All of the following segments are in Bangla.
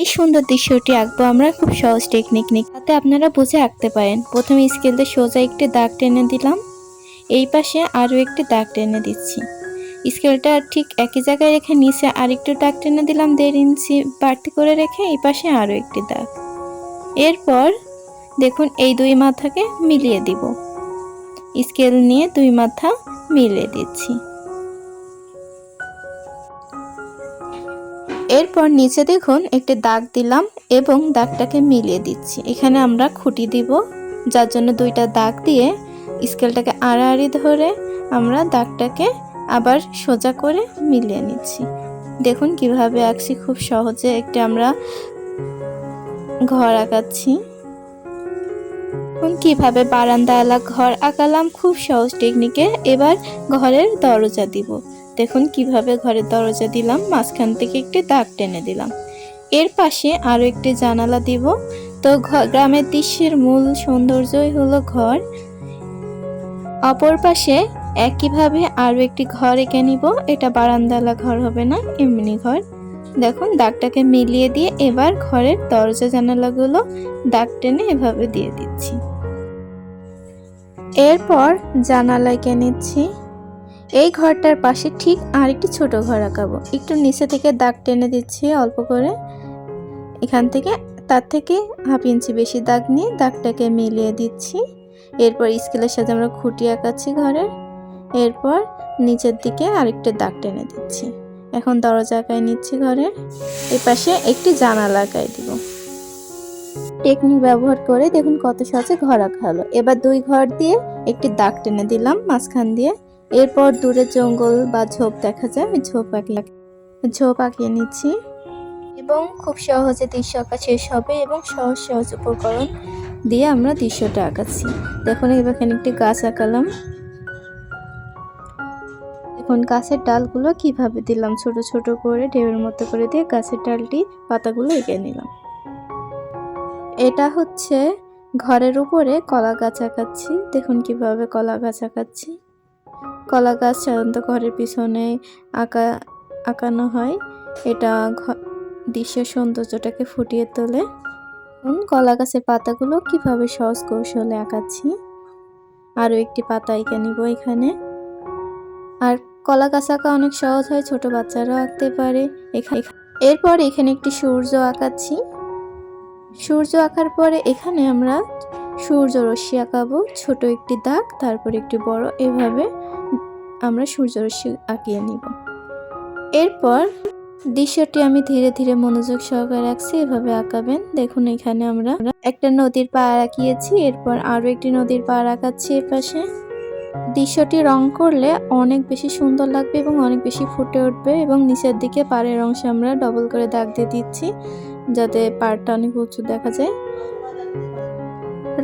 এই সুন্দর দৃশ্যটি আঁকবো আমরা খুব সহজ টেকনিক নিক তাতে আপনারা বুঝে আঁকতে পারেন। প্রথমে স্কেলতে সোজা একটি দাগ টেনে দিলাম। এই পাশে আরও একটি দাগ টেনে দিচ্ছি। স্কেলটা ঠিক একই জায়গায় রেখে নিচে আরেকটু দাগ টেনে দিলাম দেড় ইঞ্চি বাড়তি করে রেখে এই পাশে আরও একটি দাগ। এরপর দেখুন এই দুই মাথাকে মিলিয়ে দিব। স্কেল নিয়ে দুই মাথা মিলিয়ে দিচ্ছি। এরপর নিচে দেখুন একটি দাগ দিলাম এবং দাগটাকে মিলিয়ে দিচ্ছি। এখানে আমরা খুঁটি দিব, যার জন্য দুইটা দাগ দিয়ে স্কেলটাকে আড়াআড়ি ধরে আমরা দাগটাকে আবার সোজা করে মিলিয়ে নিচ্ছি। দেখুন কীভাবে আঁকছি, খুব সহজে একটি আমরা ঘর আঁকাচ্ছি। কীভাবে বারান্দাওয়ালা ঘর আঁকালাম, খুব সহজ টেকনিকে এবার ঘরের দরজা দিব। দেখুন কীভাবে ঘরের দরজা দিলাম, মাঝখান থেকে একটি দাগ টেনে দিলাম। এর পাশে আরও একটি জানালা দিব। তো গ্রামের দৃশ্যের মূল সৌন্দর্যই হলো ঘর। অপর পাশে একইভাবে আরও একটি ঘর এঁকে নিব। এটা বারান্দালা ঘর হবে না, এমনি ঘর। দেখুন, দাগটাকে মিলিয়ে দিয়ে এবার ঘরের দরজা জানালাগুলো দাগ টেনে এভাবে দিয়ে দিচ্ছি। এরপর জানালা এঁকে নিচ্ছি। এই ঘরটার পাশে ঠিক আরেকটি ছোট ঘর আঁকাবো। একটু নিচে থেকে দাগ টেনে দিচ্ছি অল্প করে। এখান থেকে, তার থেকে হাফ ইঞ্চি বেশি দাগ নিয়ে দাগটাকে মিলিয়ে দিচ্ছি। এরপর স্কেলের সাথে আমরা খুঁটি আঁকাচ্ছি ঘরের। এরপর নিচের দিকে আরেকটা দাগ টেনে দিচ্ছি। এখন দরজা আঁকায় নিচ্ছি ঘরের। এই পাশে একটি জানালা আঁকায় দিব। টেকনিক ব্যবহার করে দেখুন কত সহজে ঘর আঁকা হলো। এবার দুই ঘর দিয়ে একটি দাগ টেনে দিলাম মাঝখান দিয়ে। এরপর দূরে জঙ্গল বা ঝোপ দেখা যায়, ঝোপ আঁকিয়ে ঝোপ আঁকিয়ে নিচ্ছি। এবং খুব সহজে দৃশ্য আঁকা শেষ হবে এবং সহজ সহজ উপকরণ দিয়ে আমরা দৃশ্যটা আঁকাচ্ছি। দেখুন, এবার এখানে একটি গাছ আঁকালাম। দেখুন, গাছের ডালগুলো কীভাবে দিলাম? ছোট ছোট করে, ঢেউয়ের মতো করে দিয়ে গাছের ডালটি, পাতাগুলো এঁকে নিলাম। এটা হচ্ছে ঘরের উপরে কলা গাছ আঁকাচ্ছি। দেখুন, কীভাবে কলা গাছ আঁকাচ্ছি। কলা গাছ সাধারণত ঘরের পিছনে আঁকা, আঁকানো হয়। এটা দৃশ্যের সৌন্দর্যটাকে ফুটিয়ে তোলে। কলা গাছের পাতাগুলো কীভাবে সহজ কৌশলে আঁকাচ্ছি? আরও একটি পাতা এঁকে নিব এখানে। আর কলা গাছ আঁকা অনেক সহজ হয়, ছোট বাচ্চারাও আঁকতে পারে। এখানে এরপর এখানে একটি সূর্য আঁকাচ্ছি। সূর্য আঁকার পরে এখানে আমরা সূর্য রশ্মি আঁকাবো। ছোট একটি দাগ, তারপর একটি বড়। এভাবে আমরা সূর্যরশ্মি আঁকিয়ে নিব। এরপর দৃশ্যটি আমি ধীরে ধীরে মনোযোগ সহকারে রাখছি এভাবে আঁকাবেন। দেখুন, এখানে আমরা একটা নদীর পাড় আঁকিয়েছি, এরপর আরও একটি নদীর পাড় আঁকাচ্ছি এর পাশে। দৃশ্যটি রং করলে অনেক বেশি সুন্দর লাগবে এবং অনেক বেশি ফুটে উঠবে এবং নিচের দিকে পাড়ের অংশে আমরা ডবল করে দাগ দিয়ে দিচ্ছি, যাতে পাড়টা অনেক উঁচু দেখা যায়।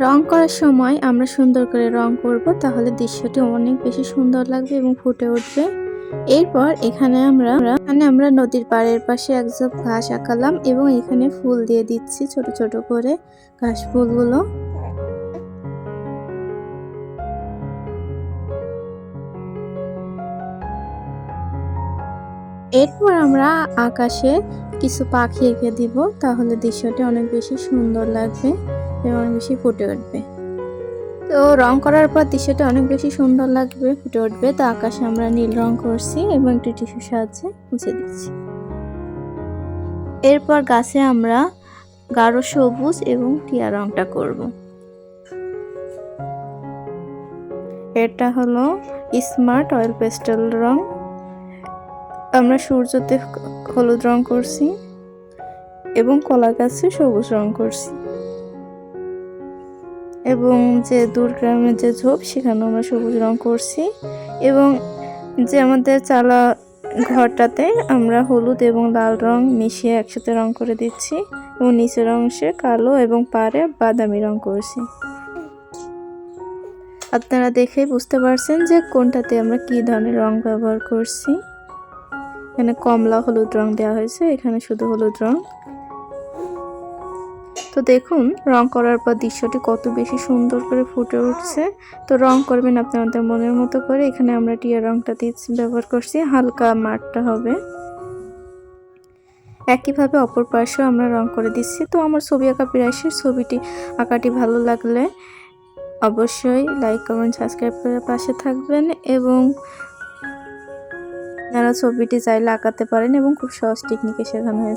রং করার সময় আমরা সুন্দর করে রং করব, তাহলে দৃশ্যটি অনেক বেশি সুন্দর লাগবে এবং ফুটে উঠবে। এরপর এখানে আমরা এখানে আমরা নদীর পাড়ের পাশে একজোপ ঘাস আঁকালাম এবং এখানে ফুল দিয়ে দিচ্ছি ছোট ছোট করে ঘাস ফুলগুলো। এরপর আমরা আকাশে কিছু পাখি এঁকে দিব, তাহলে দৃশ্যটি অনেক বেশি সুন্দর লাগবে। এবং অনেক বেশি ফুটে উঠবে। তো রং করার পর দৃশ্যটা অনেক বেশি সুন্দর লাগবে, ফুটে উঠবে। তো আকাশে আমরা নীল রং করছি এবং একটি টিস্যুর সাহায্যে মুছে দিচ্ছি। এরপর গাছে আমরা গাঢ় সবুজ এবং টিয়া রংটা করব। এটা হলো স্মার্ট অয়েল পেস্টেল রং। আমরা সূর্যতে হলুদ রং করছি এবং কলা গাছে সবুজ রং করছি। এবং যে দূরগ্রামের যে ঝোপ সেখানে আমরা সবুজ রং করছি এবং যে আমাদের চালা ঘরটাতে আমরা হলুদ এবং লাল রং মিশিয়ে একসাথে রং করে দিচ্ছি এবং নিচের অংশে কালো এবং পাড়ে বাদামি রং করছি। আপনারা দেখে বুঝতে পারছেন যে কোনটাতে আমরা কি ধরনের রং ব্যবহার করছি। এখানে কমলা হলুদ রং দেওয়া হয়েছে, এখানে শুধু হলুদ রং। তো দেখুন, রং করার পর দৃশ্যটি কত বেশি সুন্দর করে ফুটে উঠছে। তো রং করবেন আপনাদের মনের মতো করে। এখানে আমরা টিয়া রংটা দিচ্ছি ব্যবহার করছি, হালকা মাঠটা হবে। একইভাবে অপর পাশেও আমরা রং করে দিচ্ছি। তো আমার ছবি আঁকা প্রায় ছবিটি আঁকাটি ভালো লাগলে অবশ্যই লাইক কমেন্ট সাবস্ক্রাইব করে পাশে থাকবেন এবং আপনারা ছবিটি চাইলে আঁকাতে পারেন এবং খুব সহজ টেকনিকে শেখানো হয়েছে